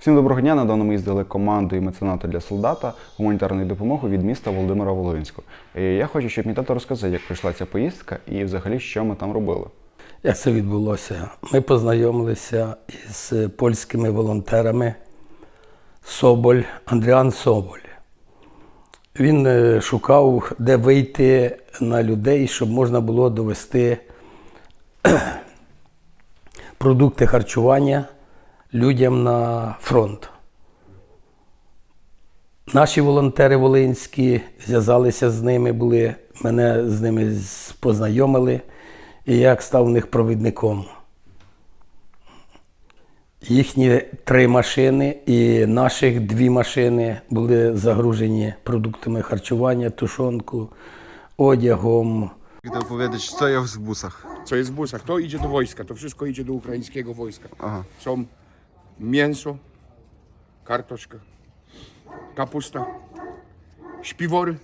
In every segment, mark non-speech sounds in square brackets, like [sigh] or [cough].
Всім доброго дня. Недавно ми їздили командою мецената для солдата гуманітарної допомоги від міста Володимира Волинського. Я хочу, щоб мій тато розказав, як пройшла ця поїздка і взагалі що ми там робили. Як це відбулося? Ми познайомилися із польськими волонтерами Соболь, Андріан Соболь. Він е, шукав, де вийти на людей, щоб можна було довести [clears throat] продукти харчування людям на фронт. Наші волонтери волинські зв'язалися з ними, були, мене з ними познайомили, і я став у них провідником. Їхні три машини і наших дві машини були загружені продуктами харчування, тушонку, одягом. Як opowiedzieć, co jest w busach? co jest w busach. To idzie do wojska, to wszystko idzie do ukraińskiego wojska. Aha. Są mięso, kartoszka, kapusta, śpiwory,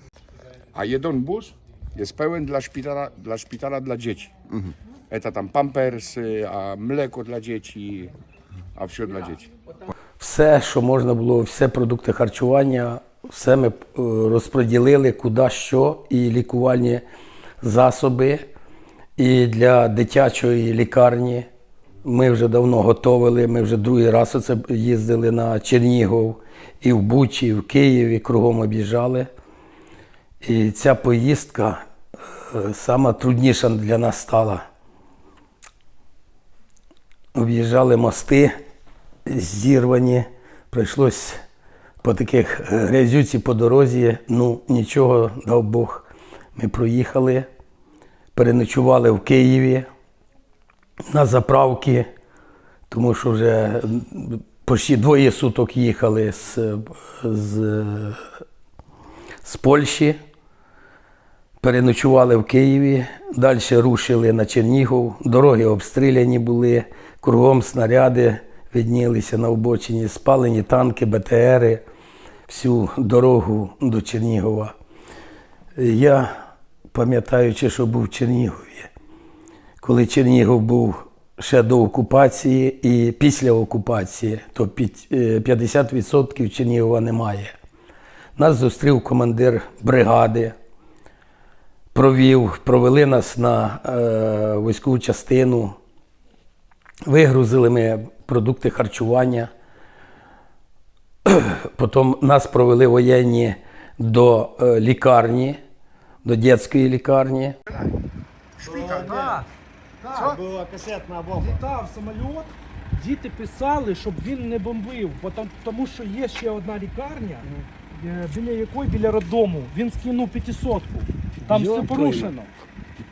a jeden bus jest pełen dla szpitala dla, szpitala dla dzieci. Это tam pampersy, a mleko dla dzieci, a все dla dzieci. Все, що можна було, все продукти харчування, все ми е, розподілили куди що, і лікувальні засоби, і для дитячої лікарні. Ми вже давно готовили, ми вже другий раз оце їздили на Чернігов, і в Бучі, і в Києві, кругом об'їжджали. І ця поїздка е, сама трудніша для нас стала. Об'їжджали мости зірвані. Прийшлось по таких е, грязюці по дорозі. Ну, нічого, дав Бог. Ми проїхали, переночували в Києві на заправки, тому що вже почти двоє суток їхали з, з, з Польщі. Переночували в Києві, далі рушили на Чернігов, дороги обстріляні були, кругом снаряди виднілися на обочині, спалені танки, БТРи, всю дорогу до Чернігова. Я, пам'ятаючи, що був в Чернігові, коли Чернігов був ще до окупації і після окупації, то е, 50% Чернігова немає. Нас зустрів командир бригади провів, провели нас на е, військову частину, вигрузили ми продукти харчування. [clears throat] Потім нас провели воєнні до е, лікарні, до дитячої лікарні. Так, була касетна бомба. Літав самоліт, діти писали, щоб він не бомбив, бо там- тому що є ще одна лікарня, е, біля якої, біля роддому, він скинув п'ятисотку. Там все Йо-твою. порушено.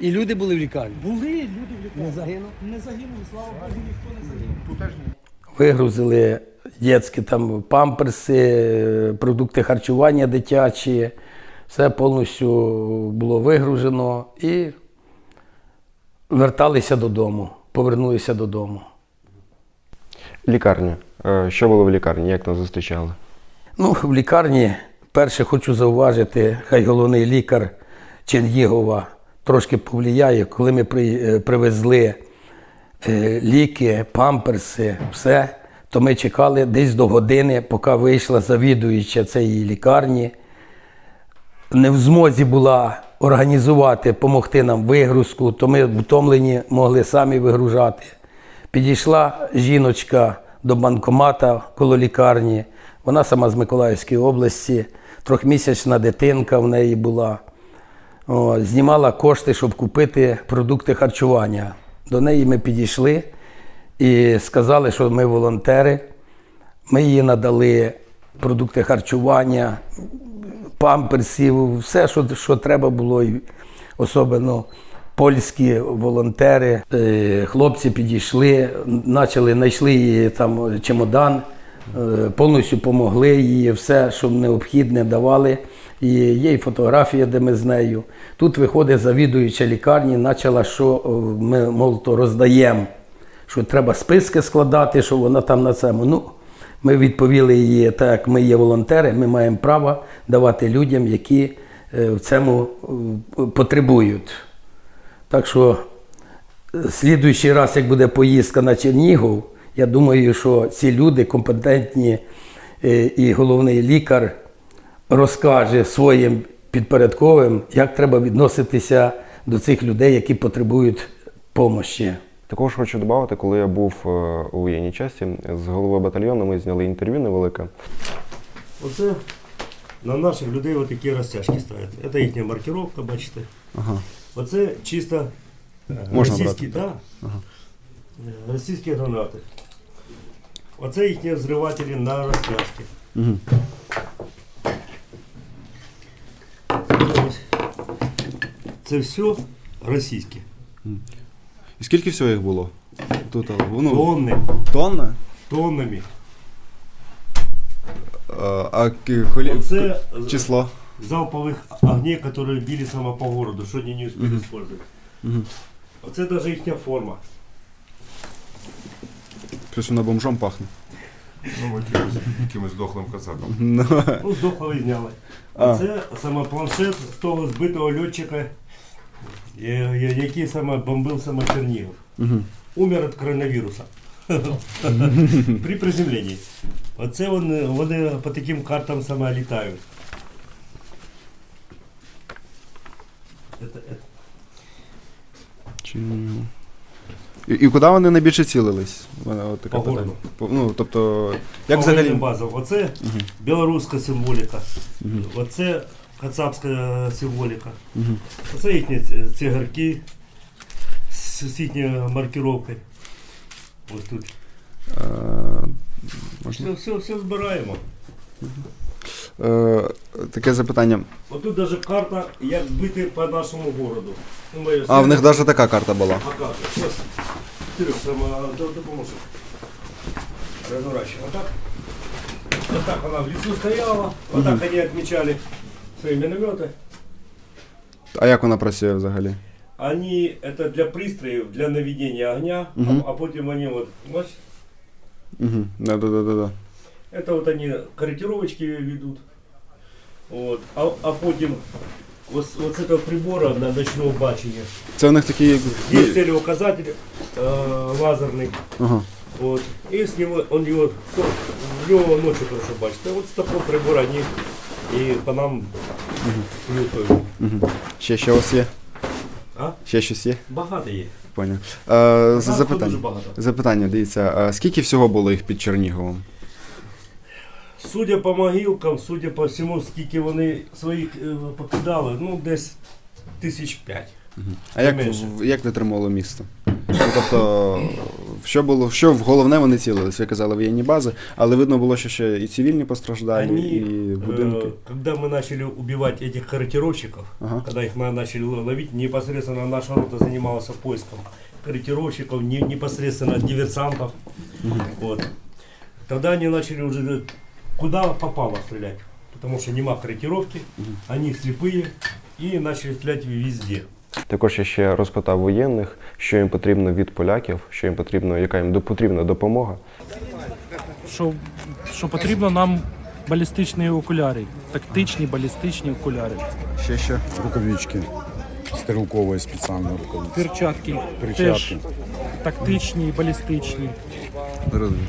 І люди були в лікарні. Були люди в лікарні. Не загинув? Не загинули, слава Богу, ніхто не загинув. Вигрузили дитячі там памперси, продукти харчування дитячі. Все повністю було вигружено і верталися додому, повернулися додому. Лікарня. Е, Що було в лікарні? Як нас зустрічали? Ну, в лікарні перше хочу зауважити, хай головний лікар Чернігова трошки повлияє, коли ми е, привезли е, ліки, памперси, все, то ми чекали десь до години, поки вийшла завідуюча цієї лікарні. Не в змозі була організувати, допомогти нам вигрузку, то ми втомлені могли самі вигружати. Підійшла жіночка до банкомата коло лікарні. Вона сама з Миколаївської області, трьохмісячна дитинка в неї була. О, знімала кошти, щоб купити продукти харчування. До неї ми підійшли і сказали, що ми волонтери. Ми їй надали продукти харчування, памперсів, все, що, що треба було, і особливо польські волонтери. Е, Хлопці підійшли, почали, знайшли її там чемодан, е, повністю допомогли їй, все, що необхідне, давали. І є і фотографія, де ми з нею. Тут виходить завідуюча лікарні, почала, що ми мов, то роздаємо, що треба списки складати, що вона там на цьому. Ну, ми відповіли їй, так ми є волонтери, ми маємо право давати людям, які е, в цьому е, потребують. Так що, слідуючий раз, як буде поїздка на Чернігов, Я думаю, що ці люди компетентні е, і головний лікар розкаже своїм підпорядковим, як треба відноситися до цих людей, які потребують допомоги. Також хочу додати, коли я був е, у воєнній часті з головою батальйону, ми зняли інтерв'ю невелике. Оце на наших людей отакі розтяжки стоять. Це їхня маркировка, бачите. Ага. Оце чисто е, Можна російські, да, е, російські гранати. Оце їхні взривателі на розтяжки. Угу. Це все російське. І скільки всього їх було? Тут ну, Тонни, тонна? тоннами. А Оце число? залпових огней, які били саме по городу, що вони не успіли використовувати. Мгм. Оце навіть їхня форма. Щось вона бомжом пахне. Ну, якимось, якимось дохлим казаком. Ну, Ну, здохло і зняли. А. А це саме планшет з того збитого льотчика, я- я- який саме бомбив саме Чернігів. Умер від коронавіруса. [laughs] При приземленні. Оце вони, вони по таким картам саме літають. Это, это. Чи... І, і куди вони найбільше цілились? Вона от така По питання. городу. По- Ну, тобто, як По взагалі? базам. Оце білоруська символіка. Оце кацапська символіка. Мгм. Оце їхні цигарки з, їхньою маркировкою. Ось тут. Е, можна? Все, все, все збираємо. Е, таке запитання. Отут навіть карта, як бити по нашому городу. Ну, ми А, в них навіть така карта була. покажу. Ось. Кирюш, сама до- допоможи. Разворачивай. Вот так. Вот так она в лесу стояла. Вот так они отмечали свои минометы. А як вона працює взагалі? Они это для пристроев, для наведения огня, Мгм. а, а потом они вот, вот, Угу. Да, да, да, да, да. это вот они корректировочки ведут. Вот. А, а потом вот, с- вот с этого прибора на ночного бачення. Це у них такі. Есть целеуказатель э, лазерный. Ага. Вот. И с него, он его, в него ночью хорошо бачит. А вот с такого прибора они и по нам плюхают. Угу. Ще що у вас є? А? Ще щось є? Багато є. Поняв. Е, дуже запитання. багато. Запитання, дивіться, а скільки всього було їх під Черніговом? Судя по могилкам, судя по всьому, скільки вони своїх е, покидали, ну десь тисяч п'ять. А як, менше. в- як витримало місто? Ну, тобто, що було, що в головне вони цілились? Ви казали воєнні бази, але видно було, що ще і цивільні постраждалі, Они, і будинки. э, когда мы начали убивать этих корректировщиков, Ага. когда их на- начали ловить, непосредственно наша рота занималась поиском корректировщиков, не- непосредственно диверсантов. Вот. Тогда они начали уже куда попало стрелять, потому что нема корректировки, они слепые и начали стрелять везде. Також я ще розпитав воєнних, що їм потрібно від поляків, що їм потрібно, яка їм до- потрібна допомога. що, що потрібно нам балістичні окуляри, тактичні балістичні окуляри, Ще що? Рукавички. Стрелковые специальные рукавицы. перчатки, Перчатки. теж тактичні, балістичні. Розумію.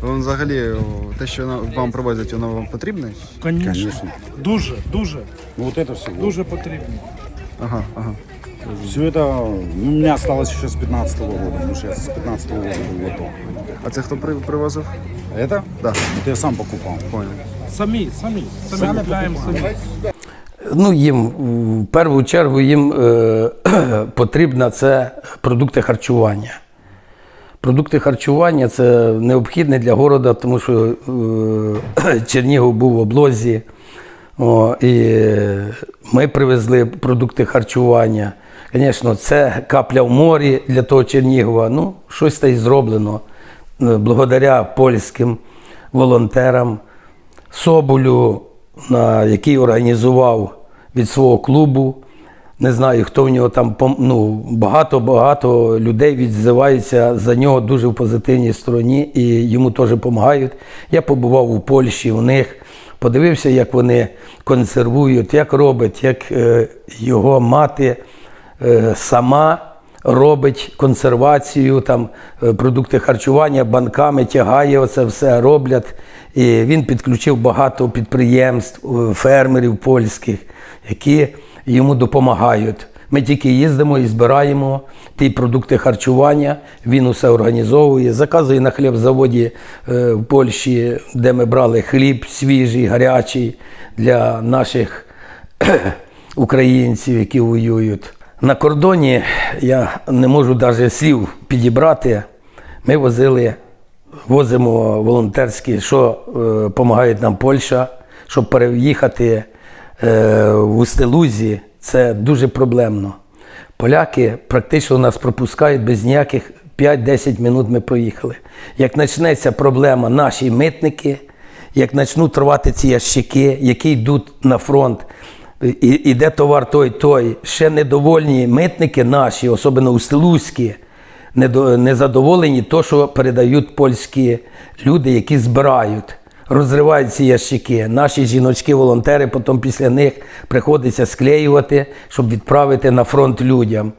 Вам взагалі о, те, що на- вам привозять, воно вам потрібне? Звісно. Конечно. Дуже, дуже, Ну вот это все. дуже потрібні. Ага, ага. Все это ну, у меня осталось еще с 15 года, потому что я с 15 года был в АТО. А це хто при- привозив? Это? Да. Это я сам покупал. Понял. Самі, самі, самі, Самі купляємо самі. Ну, їм в першу чергу їм е, [clears throat] потрібно це продукти харчування. Продукти харчування це необхідне для города, тому що е, [clears throat] Чернігов був в облозі. о, і ми привезли продукти харчування. Звісно, це капля в морі для того Чернігова. Ну, щось та й зроблено е, благодаря польським волонтерам. Соболю, який організував від свого клубу. Не знаю, хто в нього там ну, багато-багато людей відзиваються за нього дуже в позитивній стороні і йому теж допомагають. Я побував у Польщі у них, подивився, як вони консервують, як роблять, як е, його мати е, сама робить консервацію, там е, продукти харчування, банками тягає оце все, роблять. І він підключив багато підприємств, фермерів польських, які йому допомагають. Ми тільки їздимо і збираємо ті продукти харчування. Він усе організовує, заказує на хлібзаводі е, в Польщі, де ми брали хліб свіжий, гарячий для наших [clears throat] українців, які воюють. На кордоні я не можу навіть слів підібрати. Ми возили, возимо волонтерські, що допомагає нам Польща, щоб переїхати е, в Устилузі. Це дуже проблемно. Поляки практично нас пропускають без ніяких 5-10 минут ми проїхали. Як почнеться проблема, наші митники, як почнуть рвати ці ящики, які йдуть на фронт, і, іде товар той, той, ще недовольні митники наші, особливо устилузькі, недо- незадоволені то, що передають польські люди, які збирають, розривають ці ящики. Наші жіночки-волонтери потім після них приходиться склеювати, щоб відправити на фронт людям.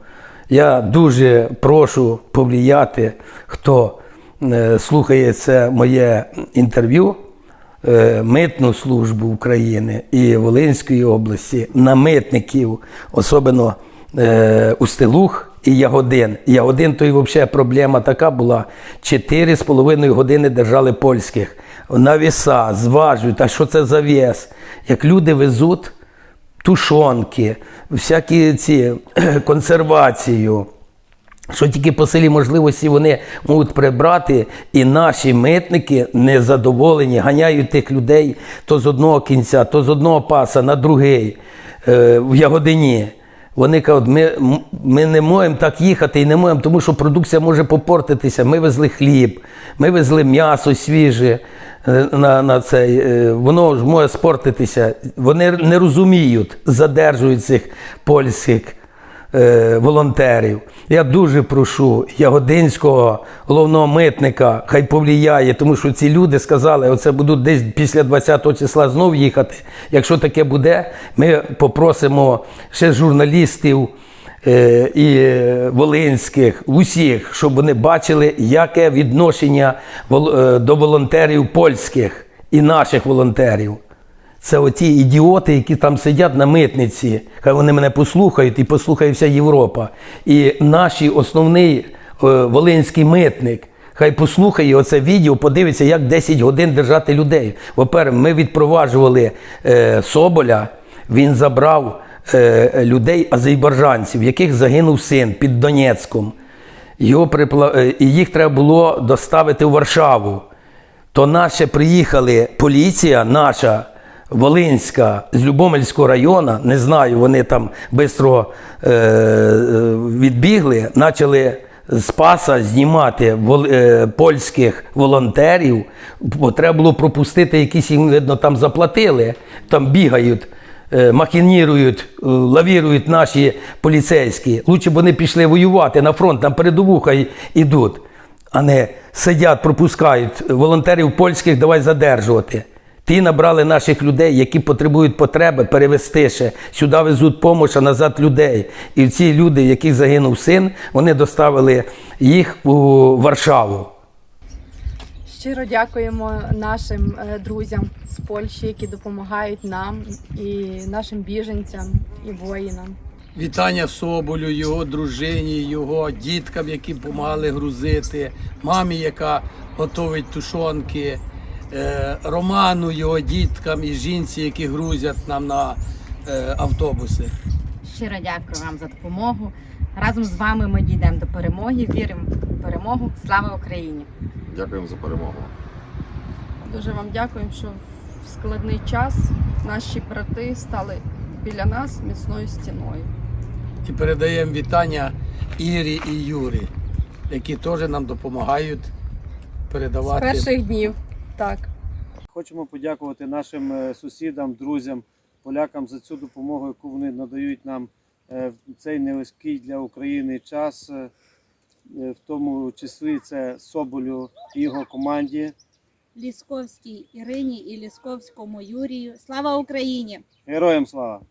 Я дуже прошу повлияти, хто е, слухає це моє інтерв'ю, е, митну службу України і Волинської області на митників, особливо е, Устилух і Ягодин. Ягодин то й взагалі проблема така була. 4,5 години держали польських. На віса, зважують, а що це за вес? Як люди везуть тушонки, всякі ці [clears throat] консервацію. Що тільки по селі можливості вони можуть прибрати, і наші митники незадоволені, ганяють тих людей то з одного кінця, то з одного паса на другий е, в Ягодині. Вони кажуть, ми, ми не можемо так їхати і не можемо, тому що продукція може попортитися. Ми везли хліб, ми везли м'ясо свіже е, на, на цей. е, Воно ж може спортитися. Вони не розуміють, задержують цих польських е, волонтерів. Я дуже прошу Ягодинського головного митника, хай повлияє, тому що ці люди сказали, оце будуть десь після 20 числа знов їхати. Якщо таке буде, ми попросимо ще журналістів. е, І волинських, усіх, щоб вони бачили, яке відношення е, до волонтерів польських і наших волонтерів. Це оті ідіоти, які там сидять на митниці. Хай вони мене послухають і послухає вся Європа. І наш основний е, волинський митник. Хай послухає оце відео, подивиться, як 10 годин держати людей. По-перше, ми відпроваджували е, Соболя, він забрав е, людей азербайджанців, яких загинув син під Донецьком. Його припла... е, І їх треба було доставити в Варшаву то наші приїхали поліція наша. Волинська з Любомельського району, не знаю, вони там швидко е, е, відбігли, почали з паса знімати вол, е, польських волонтерів, бо треба було пропустити, якісь їм, видно, там заплатили, там бігають, е, махінірують, е, лавірують наші поліцейські. Лучше б вони пішли воювати на фронт, там передову хай ідуть а не сидять, пропускають волонтерів польських, давай задержувати. Ті набрали наших людей, які потребують потреби, перевести ще. Сюди везуть допомогу, а назад людей. І ці люди, яких загинув син, вони доставили їх у Варшаву. Щиро дякуємо нашим е, друзям з Польщі, які допомагають нам і нашим біженцям і воїнам. Вітання Соболю, його дружині, його діткам, які допомагали грузити, мамі, яка готовить тушонки, Роману, його діткам і жінці, які грузять нам на е, автобуси. Щиро дякую вам за допомогу. Разом з вами ми дійдемо до перемоги. Віримо в перемогу. Слава Україні! Дякуємо за перемогу. Дуже вам дякуємо, що в складний час наші брати стали біля нас міцною стіною. І передаємо вітання Ірі і Юрі, які теж нам допомагають З передавати. перших днів. Так. Хочемо подякувати нашим е, сусідам, друзям, полякам за цю допомогу, яку вони надають нам е, в цей нелегкий для України час, е, в тому числі це Соболю і його команді. Лісковській Ірині і Лісковському Юрію. Слава Україні! Героям слава!